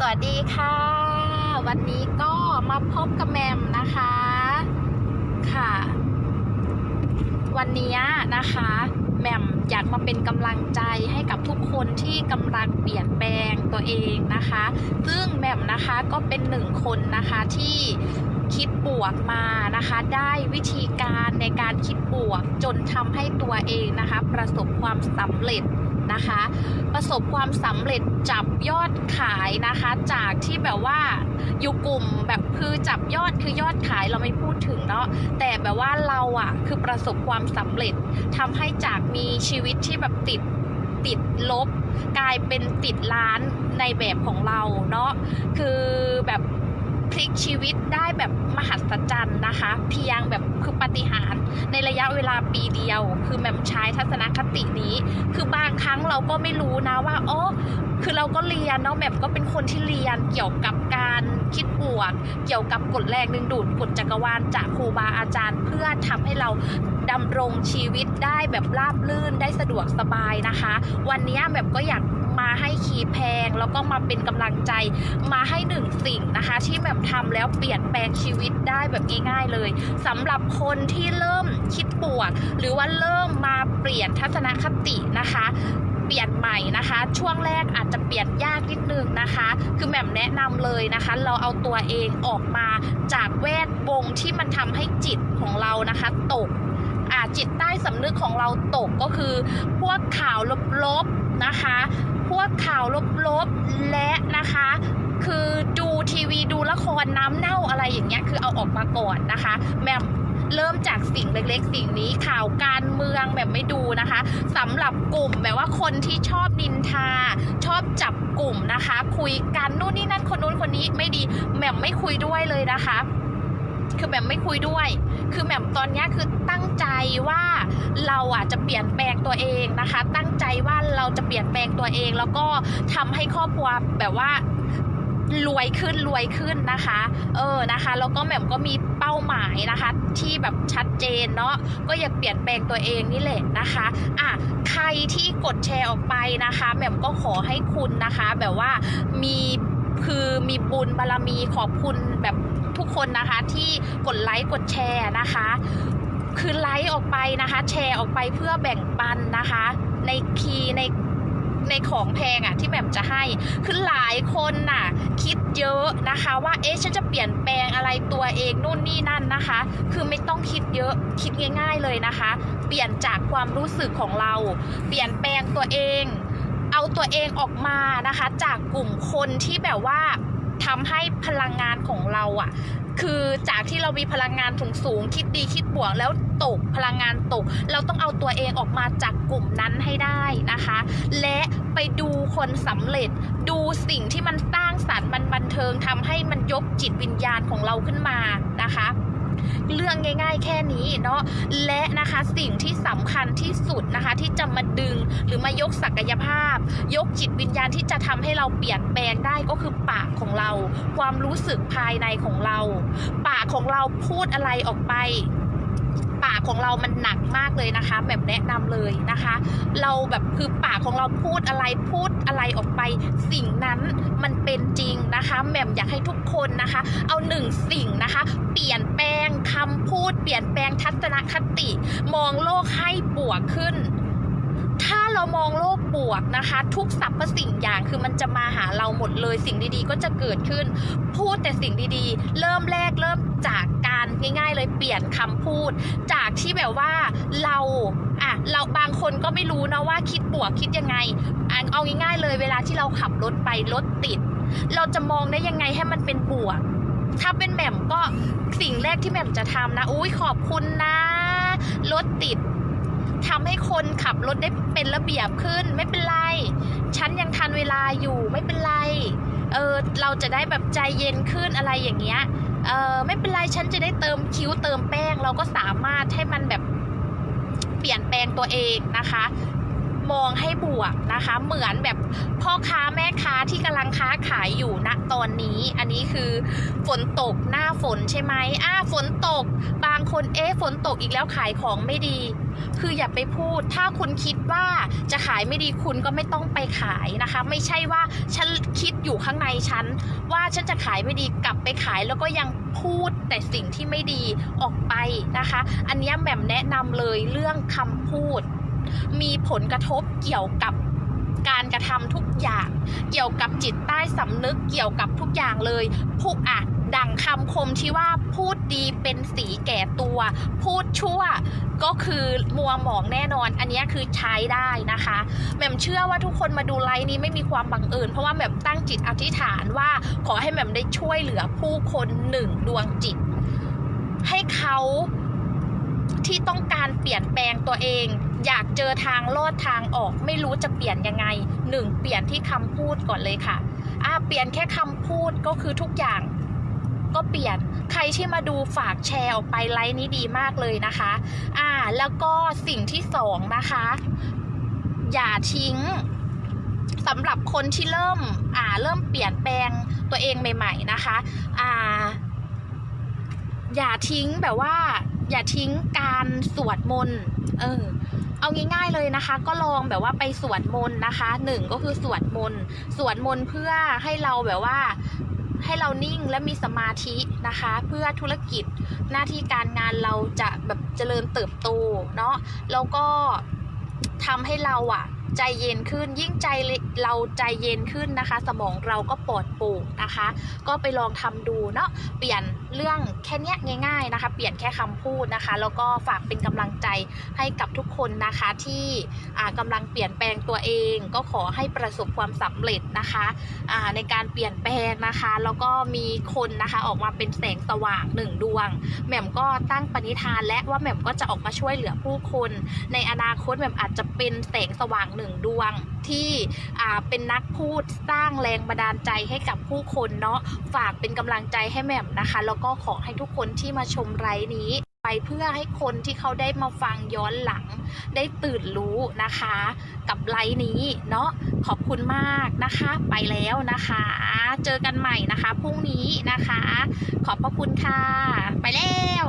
สวัสดีค่ะ วันนี้ก็มาพบกับแมมนะคะ ค่ะ วันนี้นะคะแหม่มอยากมาเป็นกำลังใจให้กับทุกคนที่กำลังเปลี่ยนแปลงตัวเองนะคะ ซึ่งแหม่มนะคะก็เป็นหนึ่งคนนะคะที่คิดบวกมานะคะ ได้วิธีการในการคิดบวกจนทำให้ตัวเองนะคะ ประสบความสำเร็จ นะคะ ประสบความสำเร็จจับยอดขายนะคะ จากที่แบบว่าอยู่กลุ่มแบบคือจับยอดคือยอดขายเราไม่พูดถึงเนาะแต่แบบว่าเราอะคือประสบความสำเร็จทำให้จากมีชีวิตที่แบบติดติดลบ กลายเป็นติดล้านในแบบของเราเนาะคือแบบพลิกชีวิตได้แบบมหัศจรรย์นะคะ เพียงแบบคือปฏิหารในระยะเวลาปีเดียว คือแหม่มใช้ทัศนคตินี้ งครั้งเราก็ไม่รู้นะว่าอ๋อคือเราก็เรียนเนาะแบบก็เป็นคนที่เรียนเกี่ยวกับการคิดบวก เกี่ยวกับกฎแรงดึงดูดกฎจักรวาลจากครูบาอาจารย์ เพื่อทำให้เราดำรงชีวิตได้แบบราบลื่นได้สะดวกสบายนะคะ วันนี้แบบก็อยากมาให้คีแพงแล้วก็มาเป็นกำลังใจมาให้หนึ่งสิ่งนะคะ ที่แบบทำแล้วเปลี่ยนแปลงชีวิตได้แบบง่ายๆเลยสำหรับคนที่เริ่มคิดบวก หรือว่าเริ่ม เปลี่ยนทัศนคตินะคะ เปลี่ยนใหม่นะคะ ช่วงแรกอาจจะเปลี่ยนยากนิดนึงนะคะ คือแหม่มแนะนำเลยนะคะ เราเอาตัวเองออกมาจากแวดวงที่มันทำให้จิตของเรานะคะ ตกอาจิตใต้สำนึกของเราตกก็คือ พวกข่าวลบๆนะคะ พวกข่าวลบๆและนะคะคือดูทีวีดูละครน้ำเน่าอะไรอย่างเงี้ยคือเอาออกมาก่อนนะคะแหม่ม เริ่มจากสิ่งเล็กๆ สิ่งนี้ข่าวการเมืองแบบไม่ดูนะคะสำหรับกลุ่มแบบว่าคนที่ชอบนินทา ชอบจับกลุ่มนะคะ คุยกันนู่นนี่นั่นคนนู้นคนนี้ไม่ดีแหม่มไม่คุยด้วยเลยนะคะ คือแหม่มไม่คุยด้วย คือแหม่มตอนนี้คือตั้งใจว่าเราอะจะเปลี่ยนแปลงตัวเองนะคะ ตั้งใจว่าเราจะเปลี่ยนแปลงตัวเอง แล้วก็ทำให้ครอบครัวแบบว่า รวยขึ้นรวยขึ้นนะคะ เออนะคะแล้วก็แหม่มก็มีเป้าหมายนะคะ ที่แบบชัดเจนเนาะก็อยากเปลี่ยนแปลงตัวเองนี่แหละนะคะอะใครที่กดแชร์ออกไปนะคะแหม่มก็ขอให้คุณนะคะ แบบว่ามีคือมีบุญบารมีขอบคุณแบบทุกคนนะคะที่กดไลค์กดแชร์นะคะ คือไลค์ออกไปนะคะ แชร์ออกไปเพื่อแบ่งปันนะคะ ในคีใน ในของแพงอะที่แหม่มจะให้ คือหลายคนน่ะคิดเยอะนะคะว่าเอ๊ะฉันจะเปลี่ยนแปลงอะไรตัวเองนู่นนี่นั่นนะคะ คือไม่ต้องคิดเยอะคิดง่าย ๆเลยนะคะ เปลี่ยนจากความรู้สึกของเรา เปลี่ยนแปลงตัวเอง เอาตัวเองออกมานะคะ จากกลุ่มคนที่แบบว่า ทำให้พลังงานของเราอะคือจากที่เรามีพลังงานสูงๆคิดดีคิดบวกแล้วตกพลังงานตก เราต้องเอาตัวเองออกมาจากกลุ่มนั้นให้ได้นะคะ และไปดูคนสำเร็จ ดูสิ่งที่มันสร้างสรรค์มันบันเทิงทำให้มันยกจิตวิญญาณของเราขึ้นมานะคะ เรื่องง่าย ๆ แค่นี้เนาะและนะคะสิ่งที่สำคัญที่สุดนะคะ ที่จะมาดึงหรือมายกศักยภาพ ยกจิตวิญญาณที่จะทำให้เราเปลี่ยนแปลงได้ก็คือปากของเรา ความรู้สึกภายในของเรา ปากของเราพูดอะไรออกไป ปากของเรามันหนักมากเลยนะคะ แบบแนะนำเลยนะคะ เราแบบคือปากของเราพูดอะไรพูดอะไรออกไป สิ่งนั้นมันเป็นจริงนะคะแหม่มอยากให้ทุกคนนะคะ เอาหนึ่งสิ่งนะคะ เปลี่ยนแปลงคำพูด เปลี่ยนแปลงทัศนคติ มองโลกให้บวกขึ้น เรามองโลกบวกนะคะ ทุกสรรพสิ่งอย่างคือมันจะมาหาเราหมดเลยสิ่งดีๆ ก็จะเกิดขึ้น พูดแต่สิ่งดีๆ เริ่มแรกเริ่มจากการง่าย ๆ เลยเปลี่ยนคำพูด จากที่แบบว่าเราอะเราบางคนก็ไม่รู้นะว่าคิดบวกคิดยังไงเอาง่ายๆเลยเวลาที่เราขับรถไปรถติด เราจะมองได้ยังไงให้มันเป็นบวก ถ้าเป็นแหม่มก็สิ่งแรกที่แหม่มจะทำนะอุ้ยขอบคุณนะรถติด ทำให้คนขับรถได้เป็นระเบียบขึ้น ไม่เป็นไร ฉันยังทันเวลาอยู่ไม่เป็นไร เออเราจะได้แบบใจเย็นขึ้นอะไรอย่างเงี้ย เออไม่เป็นไรฉันจะได้เติมคิ้วเติมแป้ง เราก็สามารถให้มันแบบเปลี่ยนแปลงตัวเองนะคะ มองให้บวกนะคะ เหมือนแบบพ่อค้าแม่ค้าที่กำลังค้าขายอยู่ณตอนนี้ อันนี้คือฝนตกหน้าฝนใช่ไหมอ้าฝนตก บางคนเอ๊ฝนตกอีกแล้วขายของไม่ดี คืออย่าไปพูด ถ้าคุณคิดว่าจะขายไม่ดีคุณก็ไม่ต้องไปขายนะคะ ไม่ใช่ว่าฉันคิดอยู่ข้างในฉัน ว่าฉันจะขายไม่ดีกลับไปขายแล้วก็ยังพูดแต่สิ่งที่ไม่ดีออกไปนะคะ อันนี้แหม่มแนะนำเลยเรื่องคำพูด มีผลกระทบเกี่ยวกับการกระทำทุกอย่าง เกี่ยวกับจิตใต้สำนึกเกี่ยวกับทุกอย่างเลยพูดอะ ดั่งคำคมที่ว่าพูดดีเป็นสีแก่ตัว พูดชั่วก็คือมัวหมองแน่นอน อันนี้คือใช้ได้นะคะแหม่มเชื่อว่าทุกคนมาดูไลฟ์นี้ไม่มีความบังเอิญเพราะว่าแหม่มตั้งจิตอธิษฐานว่าขอให้แหม่มได้ช่วยเหลือผู้คนหนึ่งดวงจิต ให้เขาที่ต้องการเปลี่ยนแปลงตัวเอง อยากเจอทางลอดทางออก ไม่รู้จะเปลี่ยนยังไงหนึ่งเปลี่ยนที่คำพูดก่อนเลยค่ะอ่าเปลี่ยนแค่คำพูดก็คือทุกอย่าง ก็เปลี่ยน ใครที่มาดูฝากแชร์ออกไปไลฟ์นี้ดีมากเลยนะคะ อ่า แล้วก็สิ่งที่สองนะคะ อย่าทิ้งสำหรับคนที่เริ่ม อ่า เริ่มเปลี่ยนแปลงตัวเองใหม่ ๆ นะคะ อ่า อย่าทิ้งแบบว่า อย่าทิ้งการสวดมนต์ เออเอาง่ายๆเลยนะคะ ก็ลองแบบว่าไปสวดมนต์นะคะหนึ่งก็คือสวดมนต์สวดมนต์เพื่อให้เราแบบว่า ให้เรานิ่งและมีสมาธินะคะ เพื่อธุรกิจหน้าที่การงานเราจะแบบเจริญเติบโตเนาะแล้วก็ทำให้เราอะใจเย็นขึ้นยิ่งใจเราใจเย็นขึ้นนะคะ สมองเราก็ปลอดโปร่งนะคะ ก็ไปลองทำดูเนาะเปลี่ยนเรื่องแค่เนี้ยง่าย ๆนะคะ เปลี่ยนแค่คำพูดนะคะ แล้วก็ฝากเป็นกำลังใจให้กับทุกคนนะคะที่อ่ากำลังเปลี่ยนแปลงตัวเอง ก็ขอให้ประสบความสำเร็จนะคะในการเปลี่ยนแปลงนะคะ แล้วก็มีคนนะคะออกมาเป็นแสงสว่างหนึ่งดวงแหม่มก็ตั้งปณิธานและว่าแหม่มก็จะออกมาช่วยเหลือผู้คน ในอนาคตแหม่มอาจจะเป็นแสงสว่างหนึ่งดวงที่เป็นนักพูดสร้างแรงบันดาลใจให้กับผู้คนเนาะฝากเป็นกำลังใจให้แหม่มนะคะแล้วก็ขอให้ทุกคนที่มาชมไลฟ์นี้ไปเพื่อให้คนที่เขาได้มาฟังย้อนหลัง ได้ตื่นรู้นะคะ กับไลน์นี้เนาะขอบคุณมากนะคะ ไปแล้วนะคะ เจอกันใหม่นะคะพรุ่งนี้นะคะ ขอบพระคุณค่ะ ไปแล้ว